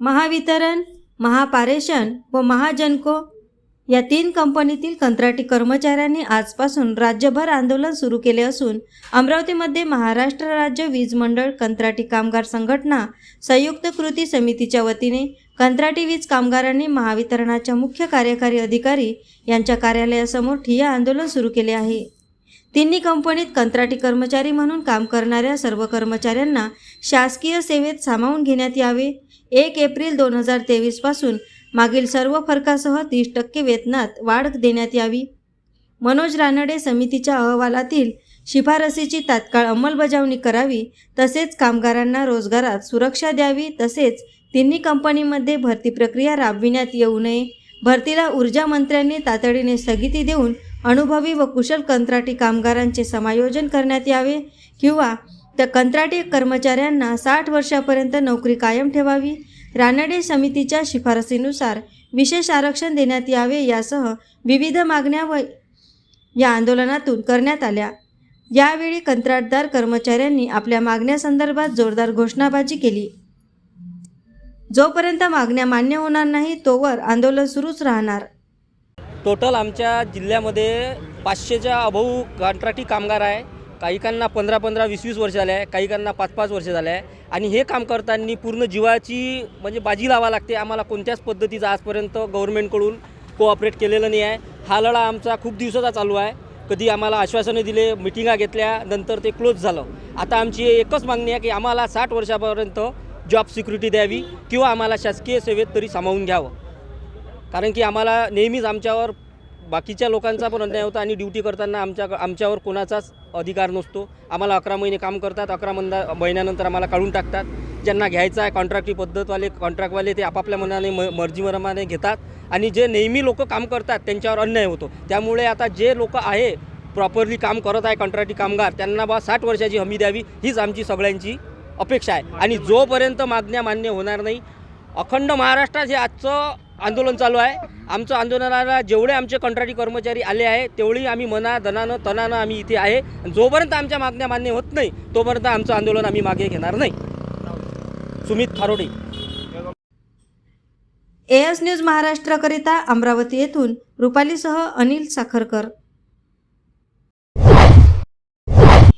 महावितरण महापारेषण व महाजनको या तीन कंपनीतील कंत्राटी कर्मचाऱ्यांनी आजपासून राज्यभर आंदोलन सुरू केले असून अमरावतीमध्ये महाराष्ट्र राज्य वीज मंडळ कंत्राटी कामगार संघटना संयुक्त कृती समितीच्या वतीने कंत्राटी वीज कामगारांनी महावितरणाच्या मुख्य कार्यकारी अधिकारी यांच्या कार्यालयासमोर ठिय्या आंदोलन सुरू केले आहे. तिन्ही कंपनीत कंत्राटी कर्मचारी म्हणून काम करणाऱ्या सर्व कर्मचाऱ्यांना शासकीय सेवेत सामावून घेण्यात यावे एक एप्रिल दोन हजार तेवीसपासून मागील सर्व फरकासह तीस टक्के वेतनात वाढ देण्यात यावी. मनोज रानडे समितीच्या अहवालातील शिफारसीची तात्काळ अंमलबजावणी करावी तसेच कामगारांना रोजगारात सुरक्षा द्यावी तसेच तिन्ही कंपनीमध्ये भरती प्रक्रिया राबविण्यात येऊ नये. भरतीला ऊर्जा मंत्र्यांनी तातडीने स्थगिती देऊन अनुभवी व कुशल कंत्राटी कामगारांचे समायोजन करण्यात यावे किंवा त्या कंत्राटी कर्मचाऱ्यांना साठ वर्षापर्यंत नोकरी कायम ठेवावी. रानडे समितीच्या शिफारसीनुसार विशेष आरक्षण देण्यात यावे यासह विविध मागण्या व या आंदोलनातून करण्यात आल्या. यावेळी कंत्राटदार कर्मचाऱ्यांनी आपल्या मागण्यासंदर्भात जोरदार घोषणाबाजी केली. जोपर्यंत मागण्या मान्य होणार नाही तोवर आंदोलन सुरूच राहणार. टोटल आमच्या जिल्ह्यामध्ये पाचशेच्या अभाऊ कंत्राटी कामगार आहे. काहीकांना पंधरा पंधरा वीस वीस वर्ष झाले आहे काहीकांना पाच पाच वर्ष झाले आहे. आणि हे काम करताना पूर्ण जीवाची म्हणजे बाजी लावा लागते. आम्हाला कोणत्याच पद्धतीचा आजपर्यंत गव्हर्नमेंटकडून कोऑपरेट केलेलं नाही आहे. हा लढा आमचा खूप दिवसाचा चालू आहे. कधी आम्हाला आश्वासनं दिले मिटिंगा घेतल्या नंतर ते क्लोज झालं. आता आमची एकच मागणी आहे की आम्हाला साठ वर्षापर्यंत जॉब सिक्युरिटी द्यावी किंवा आम्हाला शासकीय सेवेत तरी सामावून घ्यावं. कारण की आम्हाला नेहमीच आमच्यावर बाकीच्या लोकांचा पण अन्याय होता आणि ड्युटी करताना आमच्या आमच्यावर कोणाचाच अधिकार नसतो. आम्हाला अकरा महिने काम करतात अकरा मंदा महिन्यानंतर आम्हाला काढून टाकतात. ज्यांना घ्यायचं आहे कॉन्ट्रॅक्टी पद्धतवाले कॉन्ट्रॅक्टवाले ते आपापल्या मनाने म मर्जीमनाने घेतात आणि जे नेहमी लोक काम करतात त्यांच्यावर अन्याय होतो. त्यामुळे आता जे लोक आहे प्रॉपरली काम करत आहे कॉन्ट्रॅक्टी कामगार त्यांना बा साठ वर्षाची हमी द्यावी हीच आमची सगळ्यांची अपेक्षा आहे. आणि जोपर्यंत मागण्या मान्य होणार नाही अखंड महाराष्ट्रात हे आजचं आंदोलन चालू आहे. आमचं आंदोलनाला जेवढे आमचे कंत्राटी कर्मचारी आले आहे तेवढी आम्ही मना धनानं तनानं आम्ही इथे आहे. जोपर्यंत आमच्या मागण्या मान्य होत नाही तोपर्यंत आमचं आंदोलन आम्ही मागे घेणार नाही. सुमित खारोडे एएस न्यूज महाराष्ट्राकरिता अमरावती येथून रुपालीसह अनिल साखरकर.